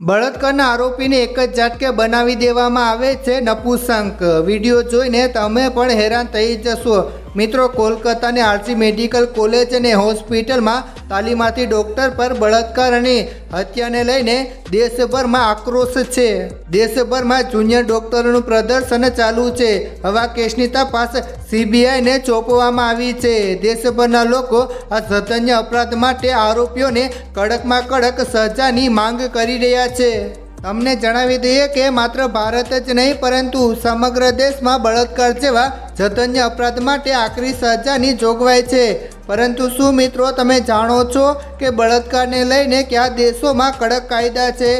બળાત્કારના આરોપીને એક જ ઝાટકે બનાવી દેવામાં આવે છે નપુસંક. વીડિયો જોઈને તમે પણ હેરાન થઈ જશો. મિત્રો કોલકાતાની આરસી મેડિકલ કોલેજ અને હોસ્પિટલમાં તાલીમાર્થી ડોક્ટર પર બળાત્કાર અને હત્યાને લઈને દેશભરમાં આક્રોશ છે. દેશભરમાં જુનિયર ડોક્ટરોનું પ્રદર્શન ચાલુ છે. હવા કેસની તપાસ સીબીઆઈને સોંપવામાં આવી છે. દેશભરના લોકો આ સતન્ય અપરાધ માટે આરોપીઓને કડકમાં કડક સજાની માંગ કરી રહ્યા છે. તમને જણાવી દઈએ કે માત્ર ભારત જ નહીં, પરંતુ સમગ્ર દેશમાં બળાત્કાર જેવા જધન્ય અપરાધ માટે આકરી સજાની જોગવાઈ છે. પરંતુ શું મિત્રો તમે જાણો છો કે બળાત્કારને લઈને કયા દેશોમાં કડક કાયદા છે?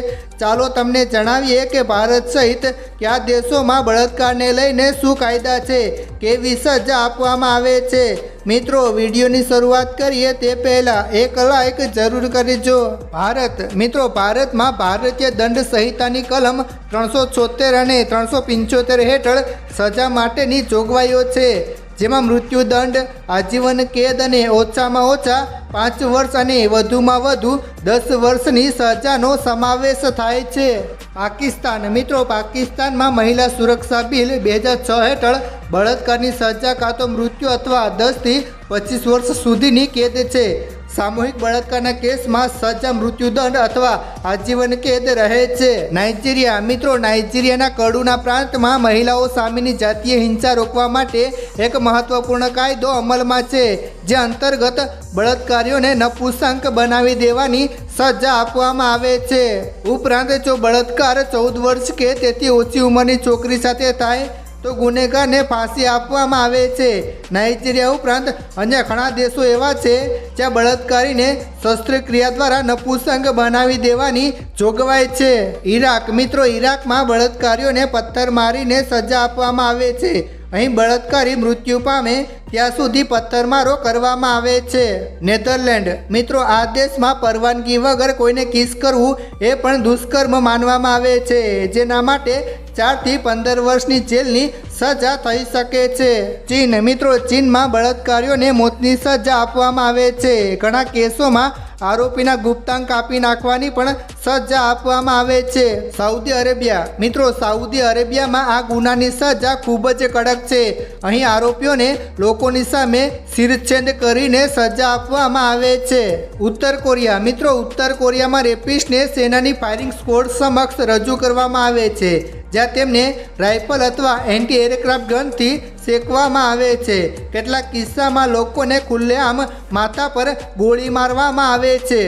ચાલો તમને જણાવીએ કે ભારત સહિત કયા દેશોમાં બળાત્કારને લઈને શું કાયદા છે? કેવી સજા આપવામાં આવે છે? મિત્રો, વિડીયોની શરૂઆત કરીએ તે પહેલાં એક લાઈક જરૂર કરીજો. ભારત, મિત્રો, ભારતમાં ભારતીય દંડ સંહિતાની કલમ ત્રણસો છોતેર અને ત્રણસો પંચોતેર હેઠળ સજા માટેની જોગવાઈઓ છે. જેમાં મૃત્યુદંડ, આજીવન કેદ અને ઓછામાં ઓછા પાંચ વર્ષ અને વધુમાં વધુ દસ વર્ષની સજાનો સમાવેશ થાય છે. પાકિસ્તાન, મિત્રો, પાકિસ્તાનમાં મહિલા સુરક્ષા બિલ બે હજાર છ હેઠળ બળાત્કારની સજા કાં તો મૃત્યુ અથવા દસથી પચીસ વર્ષ સુધીની કેદ છે. સામૂહિક બળાત્કારના કેસમાં સજા, મૃત્યુદંડ અથવા આજીવન કેદ રહે છે. નાઇજીરિયા, મિત્રો, નાઇજીરિયાના કડુના પ્રાંતમાં મહિલાઓ સામેની જાતીય હિંસા રોકવા માટે એક મહત્વપૂર્ણ કાયદો અમલમાં છે, જે અંતર્ગત બળાત્કારીઓને નપુસંક બનાવી દેવાની સજા આપવામાં આવે છે. ઉપરાંત જો બળાત્કાર ચૌદ વર્ષ કે તેથી ઓછી ઉંમરની છોકરી સાથે થાય તો ગુનેગારને ફાંસી આપવામાં આવે છે. નાઇજીરિયા ઉપરાંત અન્ય ઘણા દેશો એવા છે, જ્યાં બળાત્કારીને શસ્ત્રક્રિયા દ્વારા નપુસંગ બનાવી દેવાની જોગવાઈ છે. ઈરાક, મિત્રો, ઈરાકમાં બળાત્કારીઓને પથ્થર મારીને સજા આપવામાં આવે છે. અહીં બળાત્કારી મૃત્યુ પામે ત્યાં સુધી પથ્થરમારો કરવામાં આવે છે. નેધરલેન્ડ, મિત્રો, આ દેશમાં પરવાનગી વગર કોઈને કિસ કરવું એ પણ દુષ્કર્મ માનવામાં આવે છે. જેના માટે ચારથી પંદર વર્ષની જેલની સજા થઈ શકે છે. ચીન, મિત્રો, ચીનમાં બળાત્કારીઓને મોતની સજા આપવામાં આવે છે. ઘણા કેસોમાં આરોપીના ગુપ્તાંક કાપી નાખવાની પણ સજા આપવામાં આવે છે. Saudi Arabia. મિત્રો, સાઉદી અરેબિયામાં આ ગુનાની સજા ખૂબ જ કડક છે. અહીં આરોપીઓને લોકોની સામે શિરછેદ કરીને સજા આપવામાં આવે છે. ઉત્તર કોરિયા. મિત્રો, ઉત્તર કોરિયામાં રેપિસ્ટને સેનાની ફાયરિંગ સ્કોડ સમક્ષ રજૂ કરવામાં આવે છે. જ્યાં તેમને રાઇફલ અથવા એન્ટી એરક્રાફ્ટ ગનથી શેકવામાં આવે છે. કેટલાક કિસ્સામાં લોકોને ખુલ્લેઆમ માથા પર ગોળી મારવામાં આવે છે.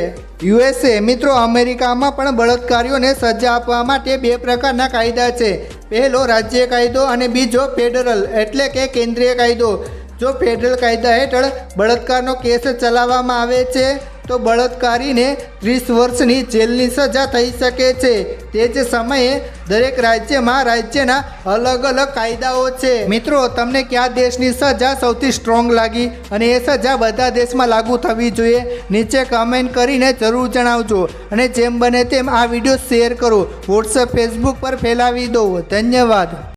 યુએસએ મિત્રો અમેરિકામાં પણ બળાત્કારીઓને સજા આપવા માટે બે પ્રકારના કાયદા છે. પહેલો, રાજ્ય કાયદો અને બીજો, ફેડરલ, એટલે કે કેન્દ્રીય કાયદો. જો ફેડરલ કાયદા હેઠળ બળાત્કારનો કેસ ચલાવવામાં આવે છે, તો બળાત્કારીને ત્રીસ વર્ષની જેલની સજા થઈ શકે છે. તે જ સમયે દરેક રાજ્યમાં રાજ્યના અલગ અલગ કાયદાઓ છે. મિત્રો, તમને કયા દેશની સજા સૌથી સ્ટ્રોંગ લાગી અને એ સજા બધા દેશમાં લાગુ થવી જોઈએ? નીચે કમેન્ટ કરીને જરૂર જણાવજો. અને જેમ બને તેમ આ વીડિયો શેર કરો. વોટ્સએપ ફેસબુક પર ફેલાવી દો. ધન્યવાદ.